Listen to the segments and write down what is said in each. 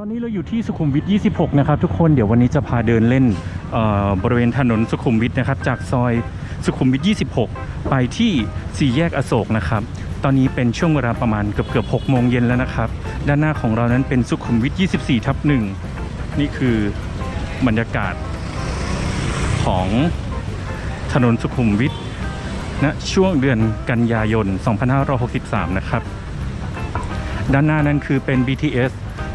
ตอนนี้เราอยู่ที่สุขุมวิท 26 นะครับทุกคนเดี๋ยววันนี้จะพาเดินเล่นบริเวณถนนสุขุมวิทนะครับ จากซอยสุขุมวิท 26 ไปที่สี่แยกอโศกนะครับ ตอนนี้เป็นช่วงเวลาประมาณเกือบเกือบ6โมงเย็นแล้วนะครับ ด้านหน้าของเรานั้นเป็นสุขุมวิท 24 ทับหนึ่งนี่คือบรรยากาศของถนนสุขุมวิทณช่วงเดือนกันยายน 2563 นะครับ ด้านหน้านั้นคือเป็น BTS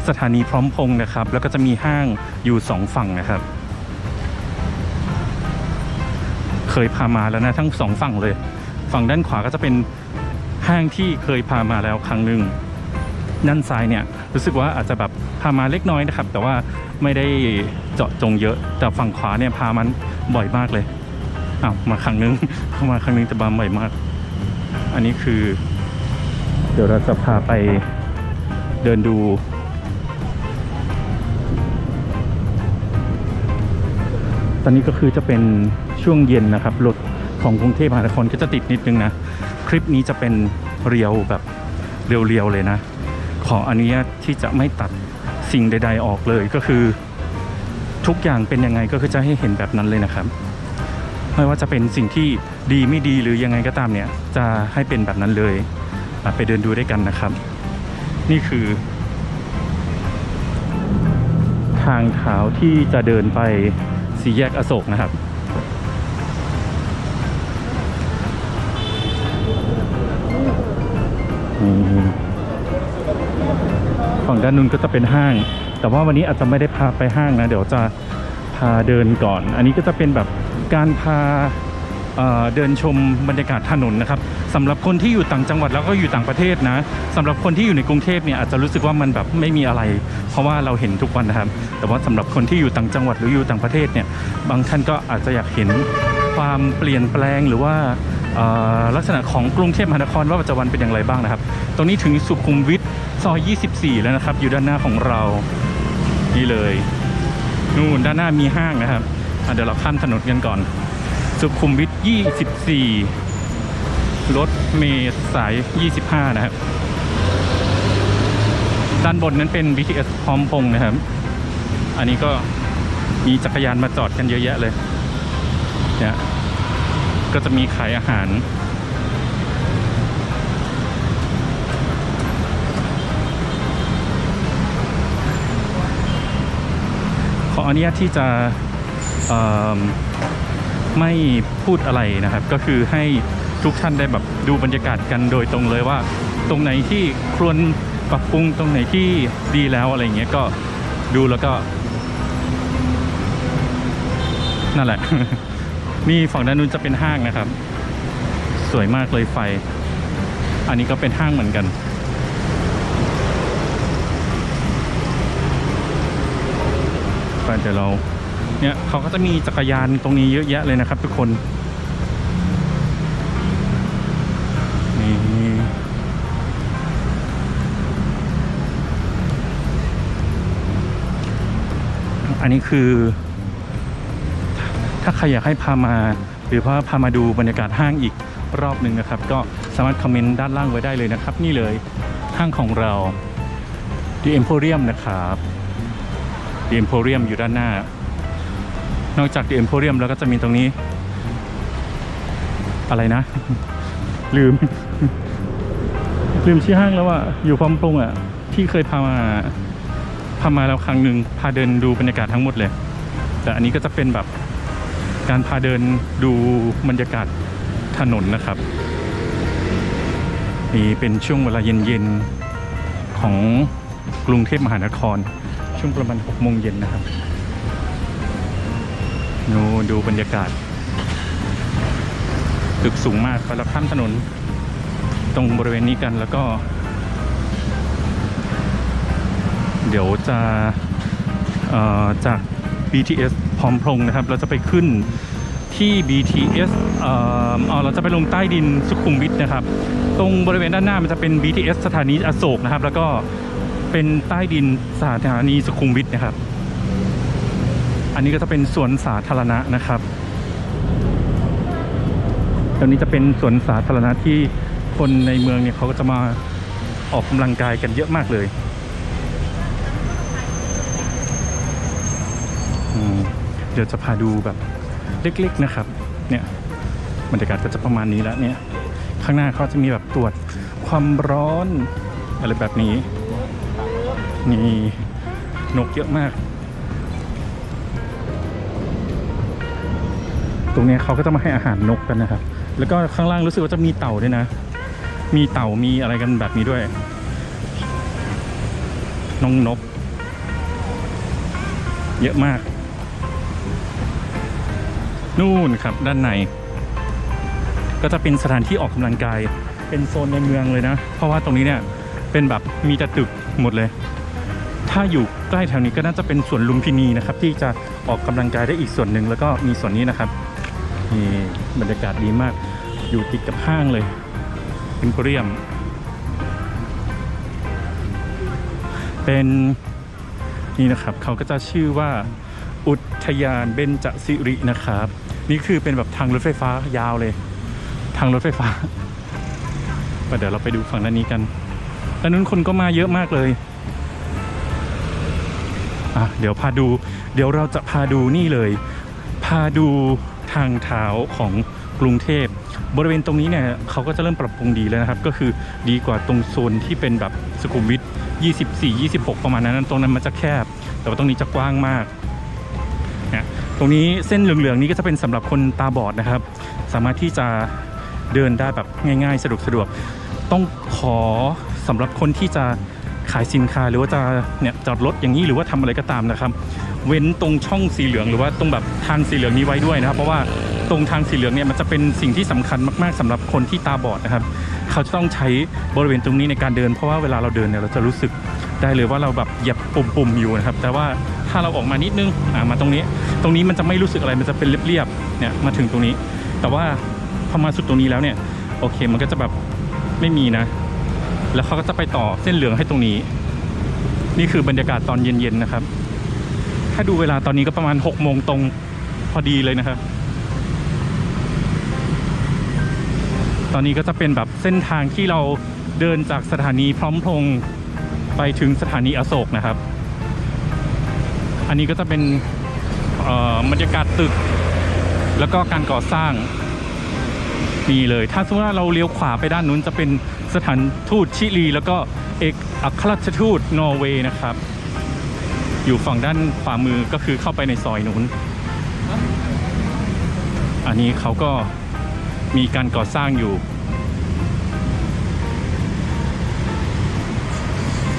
สถานีพร้อมพงษ์นะครับ แล้วก็จะมีห้างอยู่สองฝั่งนะครับ เคยพามาแล้วนะทั้งสองฝั่งเลย ฝั่งด้านขวาก็จะเป็นห้างที่เคยพามาแล้วครั้งหนึ่งด้านซ้ายเนี่ยรู้สึกว่าอาจจะแบบพามาเล็กน้อยนะครับ แต่ว่าไม่ได้เจาะจงเยอะ แต่ฝั่งขวาเนี่ยพามันบ่อยมากเลยอ้าวมาครั้งหนึงเข้ามาครั้งหนึงแต่บาบ่อยมาก อันนี้คือ เดี๋ยวเราจะพาไปเดินดู ตอนนี้ก็คือจะเป็นช่วงเย็นนะครับรถของกรุงเทพมหานครก็จะติดนิดนึงนะ คลิปนี้จะเป็นเรียวแบบเรียวๆเลยนะ ขออนุญาตที่จะไม่ตัดสิ่งใด ๆ ออกเลยก็คือ ทุกอย่างเป็นยังไงก็คือจะให้เห็นแบบนั้นเลยนะครับ ไม่ว่าจะเป็นสิ่งที่ดีไม่ดีหรือยังไงก็ตามเนี่ย จะให้เป็นแบบนั้นเลยไปเดินดูด้วยกันนะครับ นี่คือ ทางเท้าที่จะเดินไป สี่แยกอโศกนะครับ ฝั่งด้านนู้นก็จะเป็นห้าง แต่ว่าวันนี้อาจจะไม่ได้พาไปห้างนะ เดี๋ยวจะพาเดินก่อน อันนี้ก็จะเป็นแบบการพาเอ่อเดินชมบรรยากาศถนนนะครับ สำหรับคนที่อยู่ต่างจังหวัดแล้วก็อยู่ต่างประเทศนะสำหรับคนที่อยู่ในกรุงเทพเนี่ยอาจจะรู้สึกว่ามันแบบไม่มีอะไร เพราะว่าเราเห็นทุกวันนะครับ แต่ว่าสำหรับคนที่อยู่ต่างจังหวัดหรืออยู่ต่างประเทศเนี่ยบางท่านก็อาจจะอยากเห็นความเปลี่ยนแปลงหรือว่าลักษณะของกรุงเทพมหานครว่าปัจจุบันเป็นอย่างไรบ้างนะครับ ตรงนี้ถึงสุขุมวิทซอย 24 แล้วนะครับ อยู่ด้านหน้าของเรา นี่เลย นู่นด้านหน้ามีห้างนะครับ เดี๋ยวเราข้ามถนนกันก่อน สุขุมวิท 24 รถเมล์สาย 25 นะครับ ด้านบนนั้นเป็น BTS พร้อมพงนะครับ อันนี้ก็มีจักรยานมาจอดกันเยอะแยะเลยเนี่ยก็จะมีขายอาหาร ขออนุญาตที่จะไม่พูดอะไรนะครับ ก็คือให้ ทุกท่านได้แบบดูบรรยากาศกันโดยตรงเลยว่า ตรงไหนที่ควรปรับปรุงตรงไหนที่ดีแล้วอะไรเงี้ยก็ดูแล้วก็ นั่นแหละ นี่ฝั่งด้านนู้นจะเป็นห้างนะครับ สวยมากเลยไฟ อันนี้ก็เป็นห้างเหมือนกันไปเดี๋ยวเราเนี่ยเขาก็จะมีจักรยานตรงนี้เยอะแยะเลยนะครับ ทุกคน อันนี้คือ ถ้าใครอยากให้พามาหรือว่าพามาดูบรรยากาศห้างอีกรอบหนึ่งนะครับ ก็สามารถคอมเมนต์ด้านล่างไว้ได้เลยนะครับ นี่เลยห้างของเรา The Emporium นะครับ The Emporium อยู่ด้านหน้า นอกจาก The Emporium แล้วก็จะมีตรงนี้ อะไรนะ ลืม ลืมชื่อห้างแล้วอะอยู่พร้อมปรุงอะที่เคยพามา พามาแล้วครั้งหนึ่งพาเดินดูบรรยากาศทั้งหมดเลย แต่อันนี้ก็จะเป็นแบบการพาเดินดูบรรยากาศถนนนะครับนี่เป็นช่วงเวลาเย็นๆของกรุงเทพมหานคร ช่วงประมาณ6โมงเย็นนะครับดูดูบรรยากาศ ตึกสูงมากไปเราข้ามถนน ตรงบริเวณนี้กันแล้วก็ เดี๋ยวจะจาก BTS พร้อมพงษ์นะครับ เราจะไปขึ้นที่ BTS เออเอาเราจะไปลงใต้ดินสุขุมวิทนะครับ ตรงบริเวณด้านหน้ามันจะเป็น BTS สถานีอโศกนะครับ แล้วก็เป็นใต้ดินสถานีสุขุมวิทนะครับ อันนี้ก็จะเป็นสวนสาธารณะนะครับตรงนี้จะเป็นสวนสาธารณะที่คนในเมืองเนี่ยเขาก็จะมาออกกำลังกายกันเยอะมากเลย เดี๋ยวจะพาดูแบบเล็กๆนะครับ เนี่ยบรรยากาศก็จะประมาณนี้แล้วเนี่ย ข้างหน้าเขาจะมีแบบตรวจความร้อน อะไรแบบนี้นี่นกเยอะมาก ตรงนี้เขาก็จะมาให้อาหารนกกันนะครับ แล้วก็ข้างล่างรู้สึกว่าจะมีเต่าด้วยนะ มีเต่ามีอะไรกันแบบนี้ด้วย น้องนก เยอะมาก นู่นครับด้านใน ก็จะเป็นสถานที่ออกกำลังกาย เป็นโซนในเมืองเลยนะ เพราะว่าตรงนี้เนี่ยเป็นแบบมีแต่ตึกหมดเลย ถ้าอยู่ใกล้แถวนี้ก็น่าจะเป็นสวนลุมพินีนะครับ ที่จะออกกำลังกายได้อีกส่วนหนึ่งแล้วก็มีส่วนนี้นะครับนี่บรรยากาศดีมาก อยู่ติดกับห้างเลยเป็นเรียม เป็นนี่นะครับเขาก็จะชื่อว่า อุทยานเบญจสิรินะครับ นี่คือเป็นแบบทางรถไฟฟ้ายาวเลย ทางรถไฟฟ้าเดี๋ยวเราไปดูฝั่งด้านนี้กันด้านนู้นคนก็มาเยอะมากเลยอะเดี๋ยวพาดู เดี๋ยวเราจะพาดูนี่เลย พาดูทางเท้าของกรุงเทพ บริเวณตรงนี้เนี่ยเขาก็จะเริ่มปรับปรุงดีแล้วนะครับ ก็คือดีกว่าตรงโซนที่เป็นแบบสุขุมวิท24 26 ประมาณนั้น ตรงนั้นมันจะแคบ แต่ว่าตรงนี้จะกว้างมาก ตรงนี้เส้นเหลืองๆนี้ก็จะเป็นสำหรับคนตาบอดนะครับ สามารถที่จะเดินได้แบบง่ายๆ สะดวกสะดวกต้องขอสำหรับคนที่จะขายสินค้าหรือว่าจะเนี่ยจอดรถอย่างนี้หรือว่าทำอะไรก็ตามนะครับ เว้นตรงช่องสีเหลือง หรือว่าตรงแบบทางสีเหลืองนี้ไว้ด้วยนะครับ เพราะว่าตรงทางสีเหลืองเนี่ยมันจะเป็นสิ่งที่สำคัญมากๆสำหรับคนที่ตาบอดนะครับ เขาจะต้องใช้บริเวณตรงนี้ในการเดิน เพราะว่าเวลาเราเดินเนี่ยเราจะรู้สึกได้เลยว่าเราแบบเหยียบปุ่มๆอยู่นะครับ แต่ว่า ถ้าเราออกมานิดนึงอ่ามาตรงนี้ ตรงนี้มันจะไม่รู้สึกอะไรมันจะเป็นเรียบๆเนี่ยมาถึงตรงนี้ แต่ว่าพอมาสุดตรงนี้แล้วเนี่ยโอเคมันก็จะแบบไม่มีนะ แล้วเขาก็จะไปต่อเส้นเหลืองให้ตรงนี้ นี่คือบรรยากาศตอนเย็นๆนะครับ ถ้าดูเวลาตอนนี้ก็ประมาณ6โมงตรงพอดีเลยนะครับ ตอนนี้ก็จะเป็นแบบเส้นทางที่เราเดินจากสถานีพร้อมพงษ์ไปถึงสถานีอโศกนะครับ อันนี้ก็จะเป็นบรรยากาศตึก แล้วก็การก่อสร้างนี่เลย ถ้าสมมติว่าเราเลี้ยวขวาไปด้านนู้นจะเป็นสถานทูตชิลี แล้วก็เอกอัครราชทูตนอร์เวย์นะครับ อยู่ฝั่งด้านขวามือก็คือเข้าไปในซอยนู้น อันนี้เขาก็มีการก่อสร้างอยู่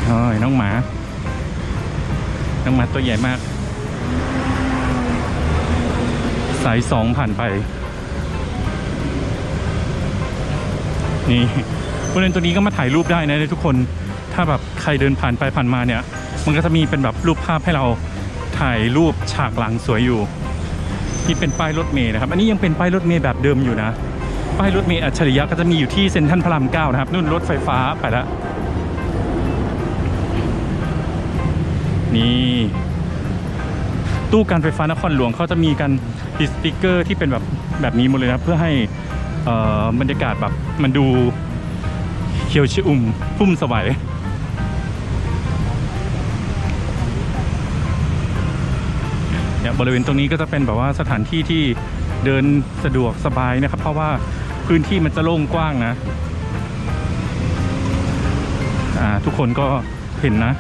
โอ้ยน้องหมา น้องหมาตัวใหญ่มาก สายสองผ่านไป นี่บริเวณตัวนี้ก็มาถ่ายรูปได้นะทุกคน ถ้าแบบใครเดินผ่านไปผ่านมาเนี่ย มันก็จะมีเป็นแบบรูปภาพให้เราถ่ายรูปฉากหลังสวยอยู่ที่เป็นป้ายรถเมล์นะครับ อันนี้ยังเป็นป้ายรถเมล์แบบเดิมอยู่นะ ป้ายรถเมล์อัจฉริยะก็จะมีอยู่ที่เซ็นทรัลพระรามเก้านะครับ นู่นรถไฟฟ้าไปแล้ว นี่ตู้การไฟฟ้านครหลวงเขาจะมีการติดสติกเกอร์ที่เป็นแบบแบบนี้หมดเลยนะเพื่อให้อ่อบรรยากาศแบบมันดูเขียวชอุ่มพุ่มสวัยเนี่ยบริเวณตรงนี้ก็จะเป็นแบบว่าสถานที่ที่เดินสะดวกสบายนะครับ เพราะว่าพื้นที่มันจะโล่งกว้างนะทุกคนก็เห็นนะ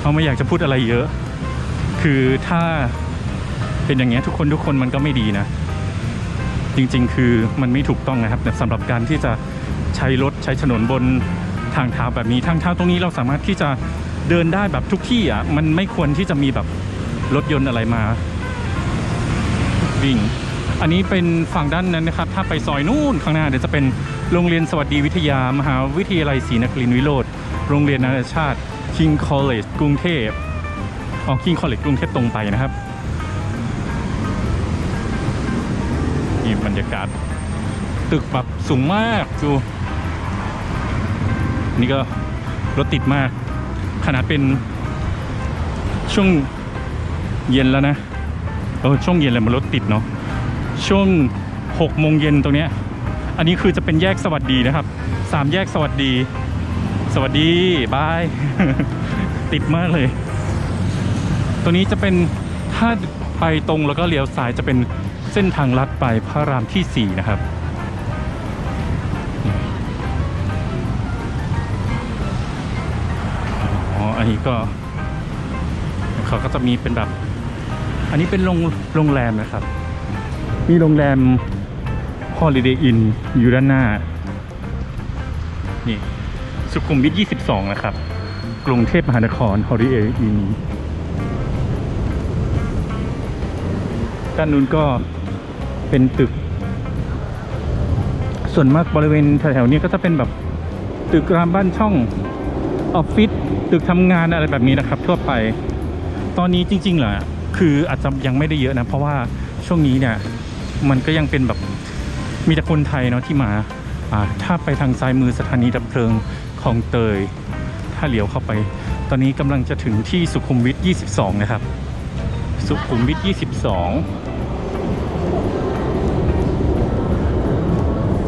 เขาไม่อยากจะพูดอะไรเยอะ คือถ้าเป็นอย่างเงี้ยทุกคนทุกคนมันก็ไม่ดีนะ จริงๆ คือมันไม่ถูกต้องนะครับสำหรับการที่จะใช้รถใช้ถนนบนทางเท้าแบบนี้ทางเท้าตรงนี้เราสามารถที่จะเดินได้แบบทุกที่อะมันไม่ควรที่จะมีแบบรถยนต์อะไรมาวิ่งอันนี้เป็นฝั่งด้านนั้นนะครับ ถ้าไปซอยนู่นข้างหน้าเดี๋ยวจะเป็นโรงเรียนสวัสดีวิทยามหาวิทยาลัยศรีนครินทร์วิโรธโรงเรียนนานาชาติ King College กรุงเทพอ๋อ King College กรุงเทพตรงไปนะครับนี่บรรยากาศ ตึกแบบสูงมากดูนี่ก็รถติดมาก ขนาดเป็นช่วงเย็นแล้วนะเออช่วงเย็นเลยมันรถติดเนาะช่วง6โมงเย็นตรงเนี้ยอันนี้คือจะเป็นแยกสวัสดีนะครับสามแยกสวัสดี สวัสดีบาย ติดมากเลย ตัวนี้จะเป็นถ้าไปตรงแล้วก็เลี้ยวซ้ายจะเป็นเส้นทางลัดไปพระรามที่ 4 นะครับ อ๋อ อันนี้ก็ เขาก็จะมีเป็นแบบ อันนี้เป็นโรงโรงแรมนะครับ มีโรงแรม Holiday Inn อยู่ด้านหน้า สุขุมวิท 22 นะครับ กรุงเทพมหานคร Holiday Inn ด้านนู้นก็เป็นตึก ส่วนมากบริเวณแถวๆนี้ก็จะเป็นแบบตึกรามบ้านช่องออฟฟิศตึกทำงานอะไรแบบนี้นะครับ ทั่วไป ตอนนี้จริงๆเหรอคืออาจจะยังไม่ได้เยอะนะ เพราะว่าช่วงนี้เนี่ย มันก็ยังเป็นแบบมีแต่คนไทยเนาะที่มาอ่าถ้าไปทางซ้ายมือสถานีดับเพลิง คลองเตย ถ้าเลี้ยวเข้าไป ตอนนี้กำลังจะถึงที่สุขุมวิท 22 นะครับ สุขุมวิท 22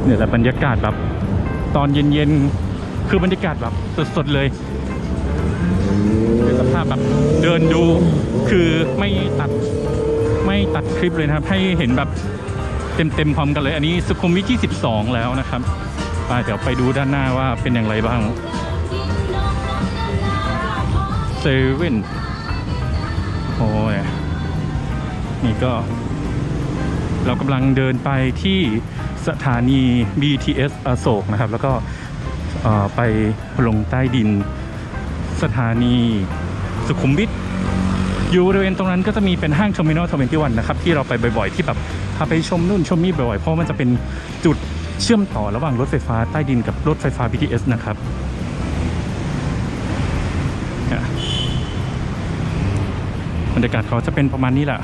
เนี่ยแหละบรรยากาศแบบตอนเย็นๆ คือบรรยากาศแบบสดๆ เลยสภาพแบบเดินดูคือไม่ตัดไม่ตัดคลิปเลยนะครับ ให้เห็นแบบเต็มๆพร้อมกันเลย อันนี้สุขุมวิท 22 แล้วนะครับ ไปเดี๋ยวไปดูด้านหน้าว่าเป็นอย่างไรบ้างเซเว่นโอ้ยนี่ก็ เรากำลังเดินไปที่สถานี BTS อโศกนะครับ แล้วก็ไปลงใต้ดินสถานีสุขุมวิทอยู่บริเวณตรงนั้นก็จะมีเป็นห้าง Terminal 21นะครับ ที่เราไปบ่อยๆ ที่แบบพาไปชมนู่นชมนี่บ่อยๆ เพราะมันจะเป็นจุด เชื่อมต่อระหว่างรถไฟฟ้าใต้ดินกับรถไฟฟ้า BTS นะครับบรรยากาศเขาจะเป็นประมาณนี้แหละ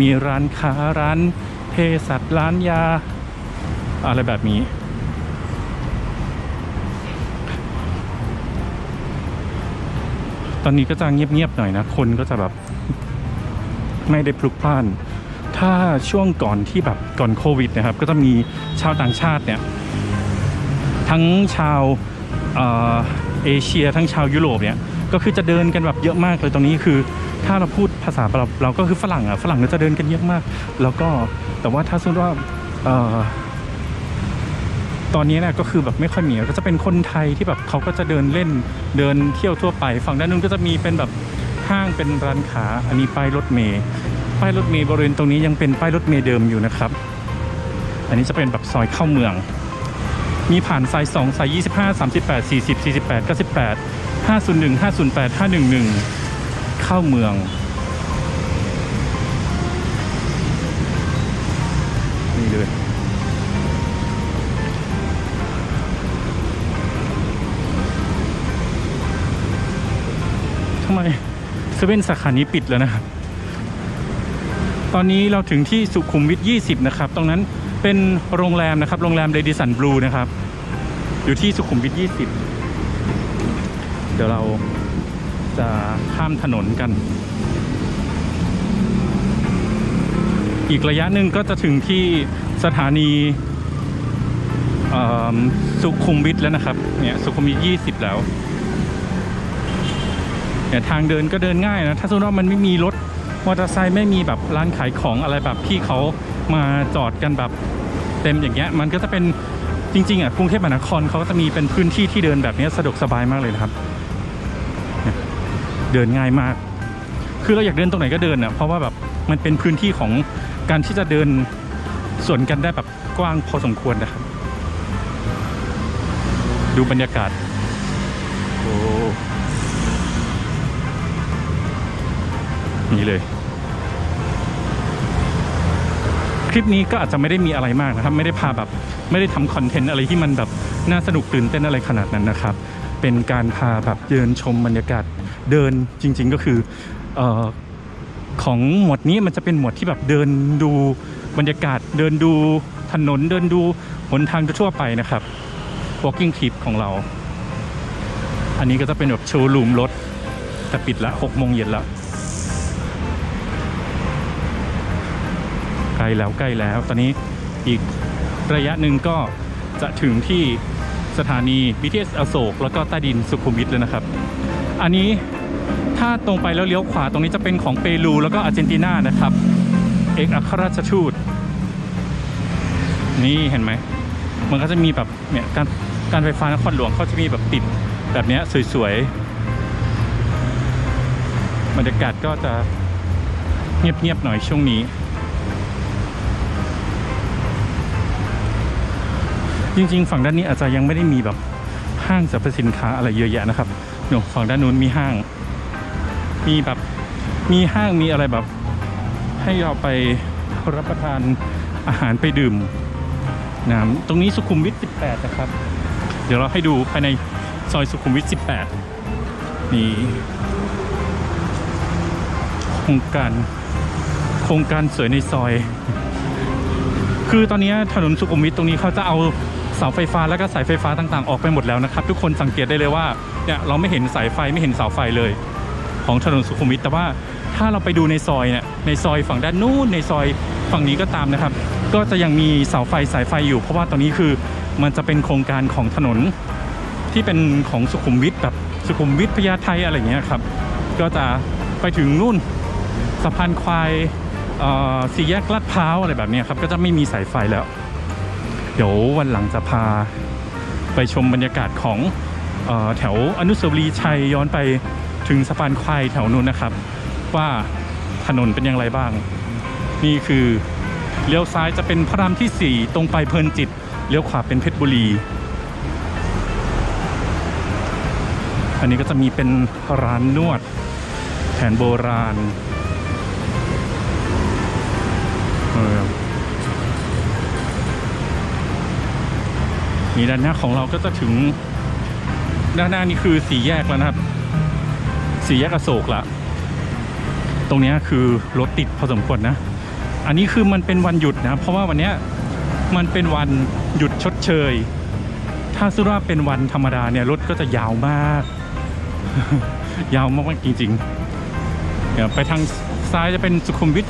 มีร้านค้าร้านเภสัชร้านยา อะไรแบบนี้ ตอนนี้ก็จะเงียบๆหน่อยนะ คนก็จะแบบไม่ได้พลุกพล่าน ถ้าช่วงก่อนที่แบบก่อนโควิดนะครับ ก็จะมีชาวต่างชาติเนี่ย ทั้งชาวเอเอเชีย ทั้งชาวยุโรปเนี่ย ก็คือจะเดินกันแบบเยอะมากเลยตรงนี้คือ ถ้าเราพูดภาษาเราเราก็คือฝรั่งอะฝรั่งก็จะเดินกันเยอะมาก แล้วก็แต่ว่าถ้าสมมติว่าตอนนี้เนี่ยก็คือแบบไม่ค่อยมีก็จะเป็นคนไทยที่แบบเขาก็จะเดินเล่นเดินเที่ยวทั่วไป ฝั่งด้านนู้นก็จะมีเป็นแบบห้างเป็นร้านค้าอันนี้ป้ายรถเมย์ ป้ายรถเมย์บริเวณตรงนี้ยังเป็นป้ายรถเมย์เดิมอยู่นะครับ อันนี้จะเป็นแบบซอยเข้าเมือง มีผ่านสาย2สาย25 38 40 48 98 501 508 511 เข้าเมืองนี่เลยทำไมเซเว่นสาขานี้ปิดแล้วนะครับ ตอนนี้เราถึงที่สุขุมวิท 20 นะครับ ตรงนั้นเป็นโรงแรมนะครับ โรงแรมเรดิสันบลูนะครับ อยู่ที่สุขุมวิท 20 เดี๋ยวเราจะข้ามถนนกัน อีกระยะหนึ่งก็จะถึงที่สถานีสุขุมวิทแล้วนะครับ เนี่ยสุขุมวิท 20 แล้วเนี่ยทางเดินก็เดินง่ายนะ ถ้าสมมติว่ามันไม่มีรถ มอเตอร์ไซค์ไม่มีแบบร้านขายของอะไรแบบที่เขามาจอดกันแบบเต็มอย่างเงี้ยมันก็จะเป็นจริงๆอะกรุงเทพมหานครเขาก็จะมีเป็นพื้นที่ที่เดินแบบนี้สะดวกสบายมากเลยนะครับเนี่ยเดินง่ายมาก คือเราอยากเดินตรงไหนก็เดินอะเพราะว่าแบบมันเป็นพื้นที่ของการที่จะเดินสวนกันได้แบบกว้างพอสมควรนะครับ ดูบรรยากาศโอ้นี่เลย คลิปนี้ก็อาจจะไม่ได้มีอะไรมากนะครับ ไม่ได้พาแบบไม่ได้ทำคอนเทนต์อะไรที่มันแบบน่าสนุกตื่นเต้นอะไรขนาดนั้นนะครับ เป็นการพาแบบเดินชมบรรยากาศเดินจริง ๆ ก็คืออของหมวดนี้มันจะเป็นหมวดที่แบบเดินดูบรรยากาศ เดินดูถนนเดินดูหนทางทั่วไปนะครับ walking trip ของเรา อันนี้ก็จะเป็นแบบโชว์รูมรถแต่ปิดละหกโมงเย็นแล้ว ใก ล้แล้วใกล้แล้ว ตอนนี้อีกระยะหนึ่งก็จะถึงที่สถานี BTS อโศก แล้วก็ใต้ดินสุขุมวิทแล้วนะครับ อันนี้ถ้าตรงไปแล้วเลี้ยวขวาตรงนี้จะเป็นของเปรูแล้วก็อาร์เจนตินานะครับ เอกอัครราชทูต นี่เห็นไหม มันก็จะมีแบบเนี่ยการการไฟฟ้านครหลวงเขาจะมีแบบติดแบบนี้สวยๆบรรยากาศก็จะเงียบๆหน่อยช่วงนี้ จริง ๆ ฝั่งด้านนี้อาจจะยังไม่ได้มีแบบห้างสรรพสินค้าอะไรเยอะแยะนะครับเนอะฝั่งด้านนู้นมีห้าง มีแบบมีห้างมีอะไรแบบ ให้เราไปรับประทานอาหารไปดื่มน้ำตรงนี้สุขุมวิท 18 นะครับ เดี๋ยวเราให้ดูภายในซอยสุขุมวิท 18 นี่โครงการโครงการสวยในซอย คือตอนนี้ถนนสุขุมวิทตรงนี้เขาจะเอา สาไฟฟ้าแล้วก็สายไฟฟ้าต่างๆออกไปหมดแล้วนะครับทุกคนสังเกตได้เลยว่าเนี่ยเราไม่เห็นสายไฟไม่เห็นเสาไฟเลย ของถนนสุขุมวิทแต่ว่าถ้าเราไปดูในซอยเนี่ยในซอยฝั่งด้านนู้นในซอยฝั่งนี้ก็ตามนะครับ ก็จะยังมีเสาไฟสายไฟอยู่ เพราะว่าตอนนี้คือมันจะเป็นโครงการของถนนที่เป็นของสุขุมวิทแบบสุขุมวิทพญาไทอะไรอย่างเงี้ยครับก็จะไปถึงนู่นสะพานควายเอ่อสี่แยกลาดพร้าวอะไรแบบเนี้ยครับก็จะไม่มีสายไฟแล้ว เดี๋ยววันหลังจะพาไปชมบรรยากาศของออแถวอนุสาวรีย์ชัยย้อนไปถึงสะพานควายแถวนู้นนะครับ ว่าถนนเป็นอย่างไรบ้าง นี่คือเลี้ยวซ้ายจะเป็นพระรามที่ 4 ตรงไปเพลินจิตเลี้ยวขวาเป็นเพชรบุรี อันนี้ก็จะมีเป็นร้านนวดแผนโบราณเออ นี่ด้านหน้าของเราก็จะถึงด้านหน้านี่คือสี่แยกแล้วนะครับ สี่แยกอโศกละตรงนี้คือรถติดพอสมควรนะ อันนี้คือมันเป็นวันหยุดนะเพราะว่าวันนี้มันเป็นวันหยุดชดเชย ถ้าสุราเป็นวันธรรมดาเนี่ยรถก็จะยาวมาก ยาวมากๆจริงๆเดี๋ยวไปทางซ้ายจะเป็นสุขุมวิท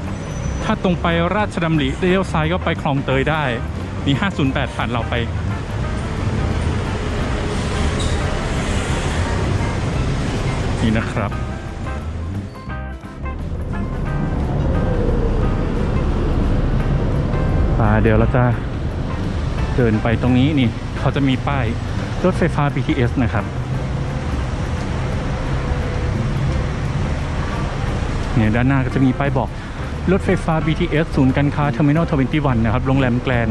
16 ถ้าตรงไปราชดำริเลี้ยวซ้ายก็ไปคลองเตยได้ มี 508 ผ่านเราไป นี่นะครับอ่าเดี๋ยวเราจะเดินไปตรงนี้นี่ เขาจะมีป้าย รถไฟฟ้า BTS นะครับเนี่ยด้านหน้าก็จะมีป้ายบอกรถไฟฟ้า BTS ศูนย์การค้า Terminal 21นะครับ โรงแรมแกลน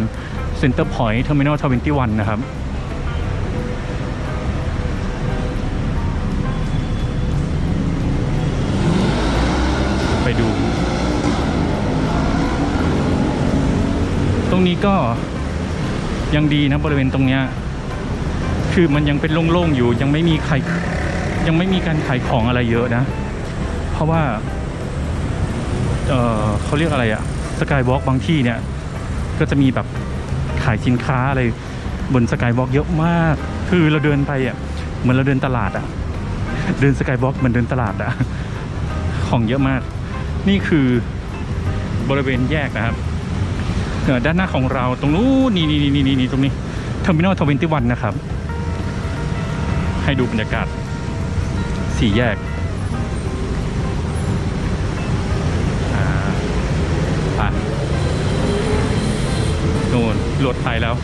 เซ็นเตอร์พอยต์ Terminal 21นะครับ ไปดู ตรงนี้ก็ยังดีนะบริเวณตรงเนี้ยคือมันยังเป็นโล่งๆอยู่ยังไม่มีใครยังไม่มีการขายของอะไรเยอะนะ เพราะว่า เออเขาเรียกอะไรอะสกายวอล์กบางที่เนี่ย ก็จะมีแบบ ขายสินค้าอะไรบนสกายวอล์กเยอะมาก คือเราเดินไปอะเหมือนเราเดินตลาดอะ เดินสกายวอล์กเหมือนเดินตลาดอะ ของเยอะมาก นี่คือบริเวณแยกนะครับด้านหน้าของเราตรงนู้นนี่นี่นี่นี่นี่ตรงนี้เทอร์มินอลทเวนตี้วันนะครับ ให้ดูบรรยากาศสี่แยก รถไปแล้ว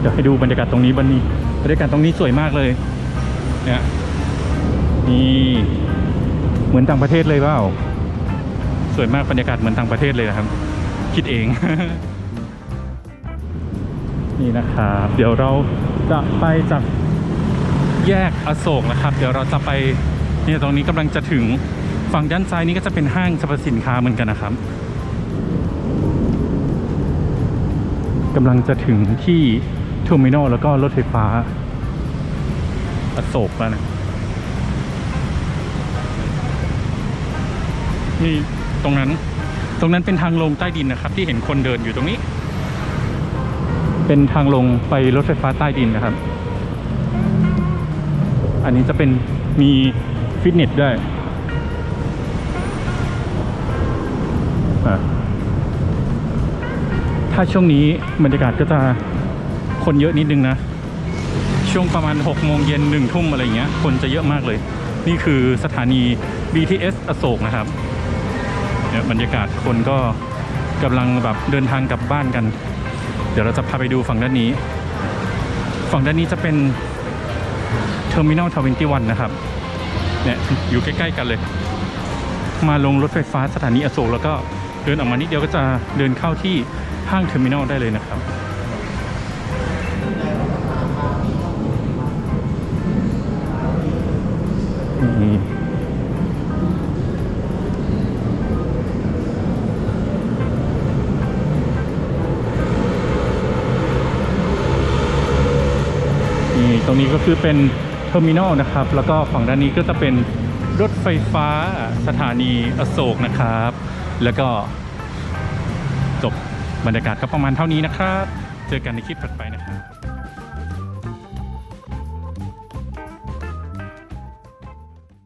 เดี๋ยวให้ดูบรรยากาศตรงนี้บันนี้บรรยากาศตรงนี้สวยมากเลยเนี่ยนี่เหมือนต่างประเทศเลยเปล่าสวยมากบรรยากาศเหมือนต่างประเทศเลยนะครับ คิดเอง นี่นะครับเดี๋ยวเราจะไปจากแยกอโศกนะครับ เดี๋ยวเราจะไปเนี่ยตรงนี้กำลังจะถึง ฝั่งด้านซ้ายนี้ก็จะเป็นห้างสรรพสินค้าเหมือนกันนะครับกำลังจะถึงที่เทอร์มินอลแล้วก็รถไฟฟ้าอโศกแล้วนะ นี่ตรงนั้นตรงนั้นเป็นทางลงใต้ดินนะครับ ที่เห็นคนเดินอยู่ตรงนี้ เป็นทางลงไปรถไฟฟ้าใต้ดินนะครับ อันนี้จะเป็นมีฟิตเนสด้วย ถ้าช่วงนี้บรรยากาศก็จะคนเยอะนิดนึงนะ ช่วงประมาณ 6 โมงเย็นหนึ่งทุ่มอะไรเงี้ย คนจะเยอะมากเลย นี่คือสถานี BTS อโศกนะครับเนี่ยบรรยากาศคนก็กำลังแบบเดินทางกลับบ้านกัน เดี๋ยวเราจะพาไปดูฝั่งด้านนี้ ฝั่งด้านนี้จะเป็น Terminal 21นะครับ เนี่ยอยู่ใกล้ ๆ กันเลย มาลงรถไฟฟ้าสถานีอโศกแล้วก็ เดินออกมานิดเดียวก็จะเดินเข้าที่ห้างเทอร์มินอลได้เลยนะครับนี่ตรงนี้ก็คือเป็นเทอร์มินอลนะครับ แล้วก็ฝั่งด้านนี้ก็จะเป็นรถไฟฟ้าสถานีอโศกนะครับ แล้วก็จบบรรยากาศก็ประมาณเท่านี้นะครับ เจอกันในคลิปถัดไปนะครับ